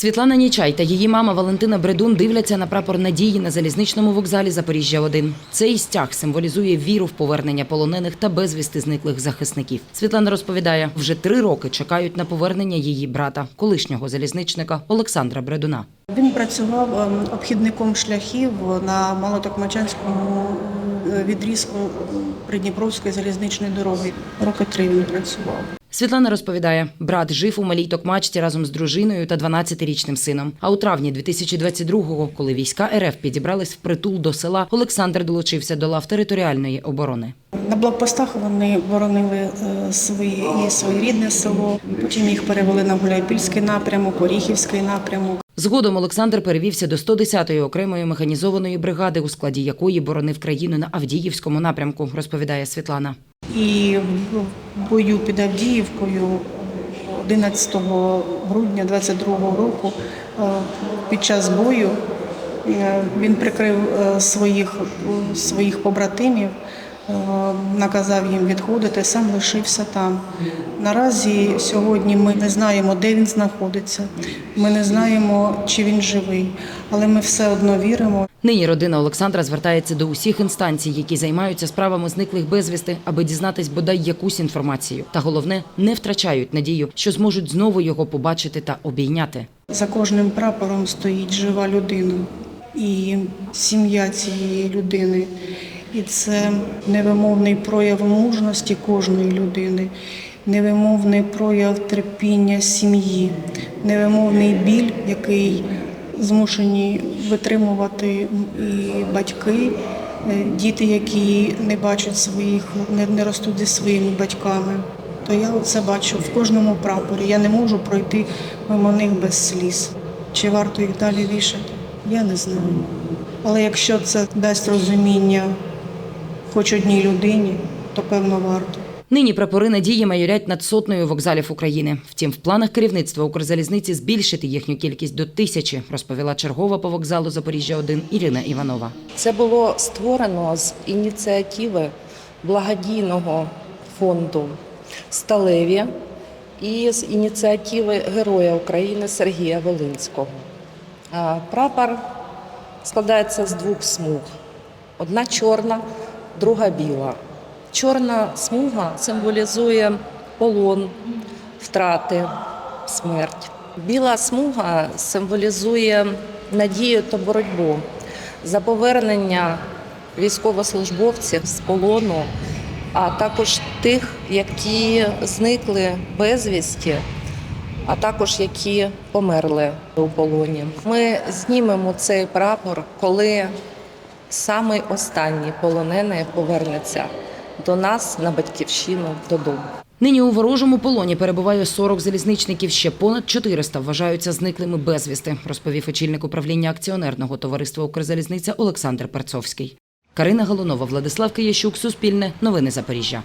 Світлана Нічай та її мама Валентина Бредун дивляться на прапор надії на залізничному вокзалі Запоріжжя 1 Цей стяг символізує віру в повернення полонених та безвісти зниклих захисників. Світлана розповідає, вже три роки чекають на повернення її брата, колишнього залізничника Олександра Бредуна. Він працював ем, обхідником шляхів на Молотокмачанському е, відрізку Придніпровської залізничної дороги. Роки три він працював. Світлана розповідає, брат жив у малій Токмачці разом з дружиною та 12-річним сином. А у травні 2022-го, коли війська РФ підібрались в притул до села, Олександр долучився до лав територіальної оборони. На блокпостах вони боронили е, свої, і своє рідне село. Потім їх перевели на Гуляйпільський напрямок, Оріхівський напрямок. Згодом Олександр перевівся до 110-ї окремої механізованої бригади, у складі якої боронив країну на Авдіївському напрямку, розповідає Світлана. І в бою під Авдіївкою 11 грудня 22 року е, під час бою е, він прикрив е, своїх, своїх побратимів, наказав їм відходити, сам лишився там. Наразі сьогодні ми не знаємо, де він знаходиться, ми не знаємо, чи він живий, але ми все одно віримо, Нині родина Олександра звертається до усіх інстанцій, які займаються справами зниклих безвісти, аби дізнатись бодай якусь інформацію. Та головне, не втрачають надію, що зможуть знову його побачити та обійняти. За кожним прапором стоїть жива людина і сім'я цієї людини. І це невимовний прояв мужності кожної людини, невимовний прояв терпіння сім'ї, невимовний біль, який змушені витримувати і батьки, е, діти, які не бачать своїх, не, ростуть зі своїми батьками. То я це бачу в кожному прапорі. Я не можу пройти мимо них без сліз. Чи варто їх далі вішати? Я не знаю. Але якщо це дасть розуміння хоч одній людині, то певно варто. Нині прапори надії майорять над сотнею вокзалів України. Втім, в планах керівництва Укрзалізниці збільшити їхню кількість до тисячі, розповіла чергова по вокзалу Запоріжжя 1 Ірина Іванова. Це було створено з ініціативи благодійного фонду Сталеві і з ініціативи Героя України Сергія Волинського. Прапор складається з двох смуг: одна чорна, друга біла. Чорна смуга символізує полон, втрати, смерть. Біла смуга символізує надію та боротьбу за повернення військовослужбовців з полону, а також тих, які зникли безвісті, а також які померли у полоні. Ми знімемо цей прапор, коли самий останній полонений повернеться до нас на батьківщину додому. Нині у ворожому полоні перебуває 40 залізничників. Ще понад 400 вважаються зниклими безвісти, розповів очільник управління акціонерного товариства Укрзалізниця Олександр Перцовський. Карина Голунова, Владислав Киящук, Суспільне, Новини Запоріжжя.